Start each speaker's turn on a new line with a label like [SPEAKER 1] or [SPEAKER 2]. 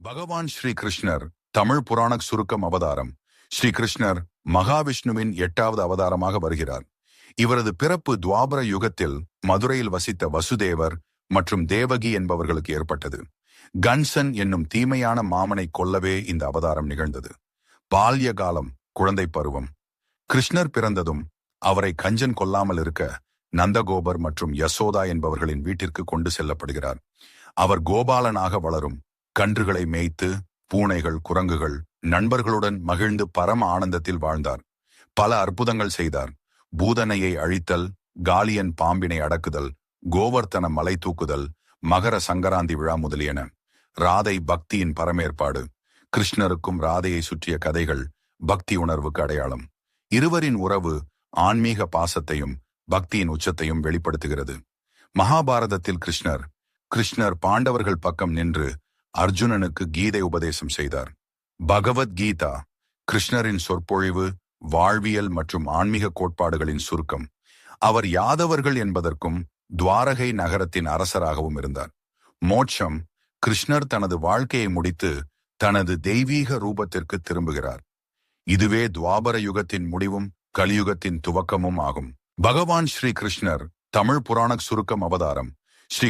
[SPEAKER 1] பகவான் ஸ்ரீ கிருஷ்ணர் தமிழ் புராண சுருக்கம் அவதாரம். ஸ்ரீ கிருஷ்ணர் மகாவிஷ்ணுவின் எட்டாவது அவதாரமாக வருகிறார். இவரது பிறப்பு துவாபர யுகத்தில் மதுரையில் வசித்த வசுதேவர் மற்றும் தேவகி என்பவர்களுக்கு ஏற்பட்டது. கன்சன் என்னும் தீமையான மாமனை கொல்லவே இந்த அவதாரம் நிகழ்ந்தது. பால்ய காலம் குழந்தை பருவம். கிருஷ்ணர் பிறந்ததும் அவரை கஞ்சன் கொல்லாமல் இருக்க நந்தகோபர் மற்றும் யசோதா என்பவர்களின் வீட்டிற்கு கொண்டு செல்லப்படுகிறார். அவர் கோபாலனாக வளரும் கன்றுகளை மேய்த்து பூனைகள் குரங்குகள் நண்பர்களுடன் மகிழ்ந்து பரம ஆனந்தத்தில் வாழ்ந்தார். பல அற்புதங்கள் செய்தார். பூதனையை அழித்தல் காலியன் பாம்பினை அடக்குதல் கோவர்த்தன மலை தூக்குதல் மகர சங்கராந்தி விழா முதலியன. ராதை பக்தியின் பரமேற்பாடு. கிருஷ்ணருக்கும் ராதையை சுற்றிய கதைகள் பக்தி உணர்வுக்கு அடையாளம். இருவரின் உறவு ஆன்மீக பாசத்தையும் பக்தியின் உச்சத்தையும் வெளிப்படுத்துகிறது. மகாபாரதத்தில் கிருஷ்ணர் கிருஷ்ணர் பாண்டவர்கள் பக்கம் நின்று அர்ஜுனனுக்கு கீதை உபதேசம் செய்தார். பகவத்கீதா கிருஷ்ணரின் சொற்பொழிவு வாழ்வியல் மற்றும் ஆன்மீக கோட்பாடுகளின் சுருக்கம். அவர் யாதவர்கள் என்பதற்கும் துவாரகை நகரத்தின் அரசராகவும் இருந்தார். மோட்சம் கிருஷ்ணர் தனது வாழ்க்கையை முடித்து தனது தெய்வீக ரூபத்திற்கு திரும்புகிறார். இதுவே துவாபர யுகத்தின் முடிவும் கலியுகத்தின் துவக்கமும் ஆகும். பகவான் ஸ்ரீ கிருஷ்ணர் தமிழ் புராண சுருக்கம் அவதாரம். ஸ்ரீ